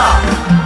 ต่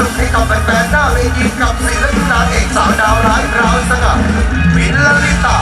สุขให้กับแฟนๆหน้าเวทีกับศิลปินนางเอกสาวดาวร้ายราวสง่าวินลลิตา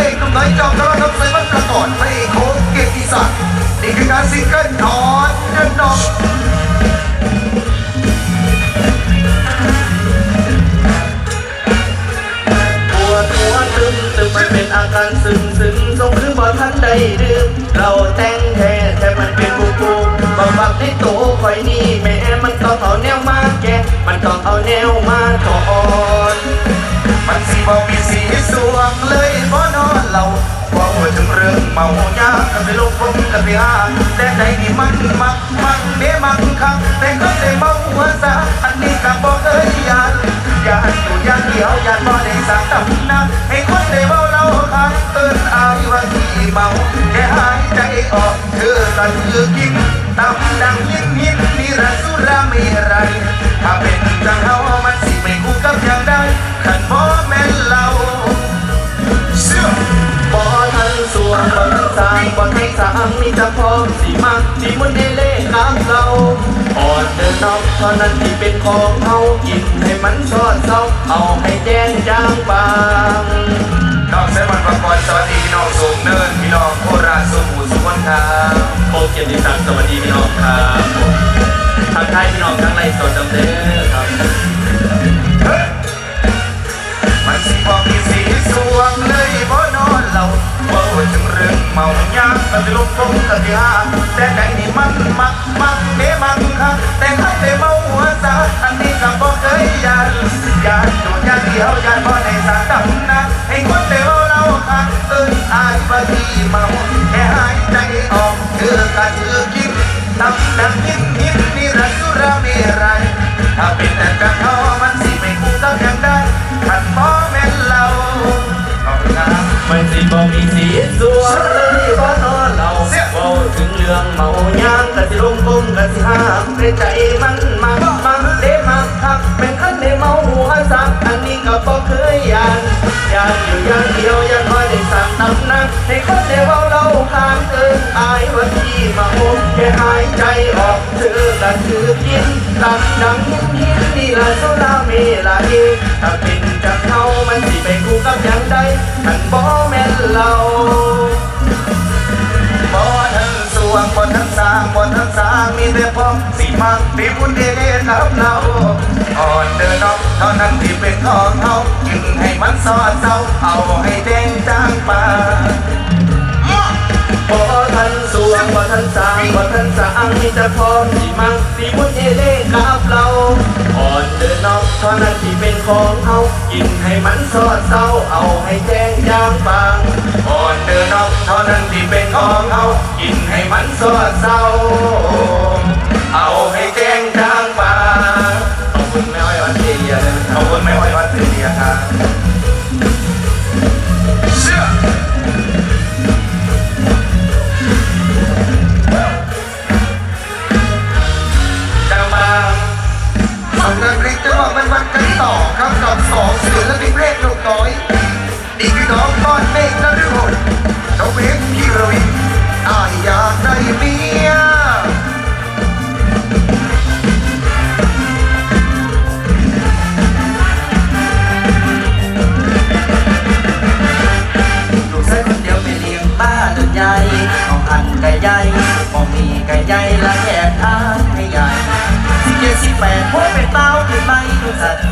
ปินเพลงหนุ่มน้อยจอมทรนกใส่มันประกอบพระเอกโค้งเกียรติศักดิ์นี่คือการซิงเกิลทอนเดินนองปวดหัวตึมตึมมันเป็นอาการซึมซึมทรงคือบ่ทันได้ดื่มเราแต่งแท้แต่มันเป็นบุกูบำบัดในโตคอยนี่แม่มันต้องเอาแนวมาแกมันต้องเอาแนวมาถอน มันสีบอมีสีสวงเลยบ่นอนเราว่าหัวถึงเรื่องเมายากันไปลงพงกันไปหาแต่ใจนี่มันมักมักเมมักคักแต่ก็ได้เมาหัวซาอันนี้ก็บอกเอ้ยยานยานอยู่ยานเดียวยานบ่ได้สั่งตำนะให้คนได้เมาเราคักเอิ้นอายว่าที่เมาแค่หายใจออกเธอก็คือกินตำดังยินยินนี่ระสุราไม่ไรถ้าเป็นจังเฮามันสิไม่คู่กับอย่างใด ขันบ่แม่เราเชื่อบ่ทันสวงบ่ทันสร้างบ่ทันสางมีแต่พร้อมสิมาสิมุนเดเล่น้ำเราอ่อนเดินนอกเท่านั้นที่เป็นของเฮากินให้มันชอดเศร้าเอาให้แจ้งจางบางน้องเสมันประกอบสวัสดีพี่น้องสูงเนินพี่น้องโคราชสุขุมสุขนคกียรติศักดิ์สวัสดีพี่น้องครับทักทายพี่น้องทั้งไลฟ์สดดำเนินครับ สิบ่มีสีสวงเลยบ่นอนเราเว่าถึงเรื่องเมายากันลงฟงกันยาแต่ไหนี่มันมักมักเด้มัก สิลงกุมกันสิห้ามในใจมันมักมักเดมักคักเป็นคันได้เมาหัวซักอันนี้ก็บ่เคยยานยานอยู่อย่างเดียวยังบ่ได้สั่งตำนักให้คนได้เว้าเราข้างเอิ้นอายว่าที่มาโอมแค่หายใจออกเธอก็คือกินตำดังยินยินนี่ละโซลาเมลาเอถ้าเป็นจากเขามันสิไปคู่กับอย่างใดขันบ่แม่นเรา เดกับเราอ่อนเดินน้อกเท่านั้นที่เป็นของเขาจึงให้มันสอดเศร้าเอาให้แดงจางปาบ่ทันสวงบ่ทันสร้างบ่ทันสร้างมีแต่พร้อมสิมักสิมุนเอเล่กับเราอ่อนเดินน้อกเท่านั้นที่เป็นของเขากินให้มันสอดเศร้าเอาให้แจ้งจางบางอ่อนเดินน้อกเท่านั้นที่เป็นของเขากินให้มันสอดเศร้าเอาให้แจ้ง ขรัอบคุณไม่ไหววันเสียครับ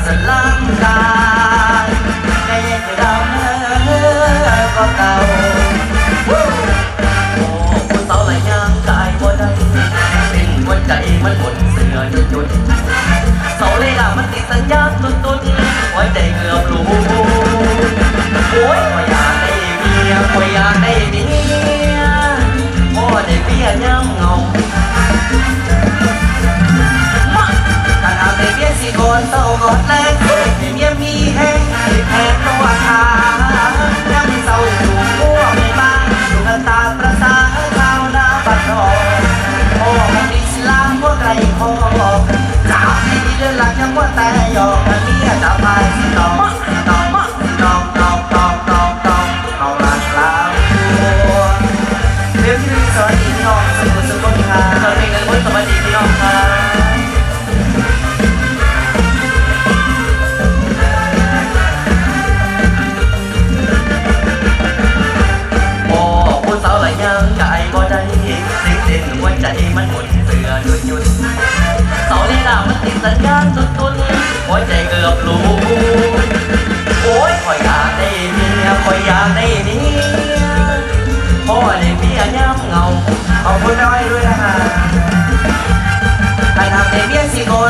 สัตว์สันล่างกาไก่แยกจะดำเนื้อก็เก่าโอ้คนเต้าหลายยางกายบ่ได้เป็นหัวใจมันหมดเสือหยุดหยุดเสาเลยล่ะมันติดสัญญาณตุนตุนหัวใจเกือบรู้โอ้ยข่อยากได้เมียข่อยอยากได้เมีย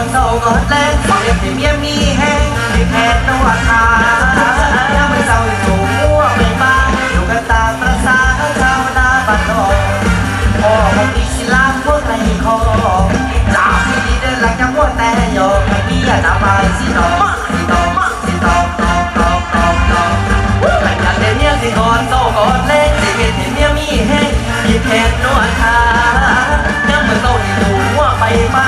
นเศร้าก็เล่นให้เมียมีแห้งให้แพทตันวดตาถ้าไม่เศร้าอยู่มั่วไปบ้างอยู่กันตามประสาชาวนาบัานนอกพ่อผมอีสิลาพวกในคอจ้าพี่ดีเดินหลังจากพวกแต่ยอมให้เมียทำไปสิน้องสิน้องสิน้องน้องน้องน้องน้องแต่กันเดี๋ยวเมียสิก่อนเศร้าก่อนเล่นสิเป็นให้เมียมีแห้งมีแพทย์นวดตายังเหมือนเศร้าที่ถูกมั่วไปบ้าง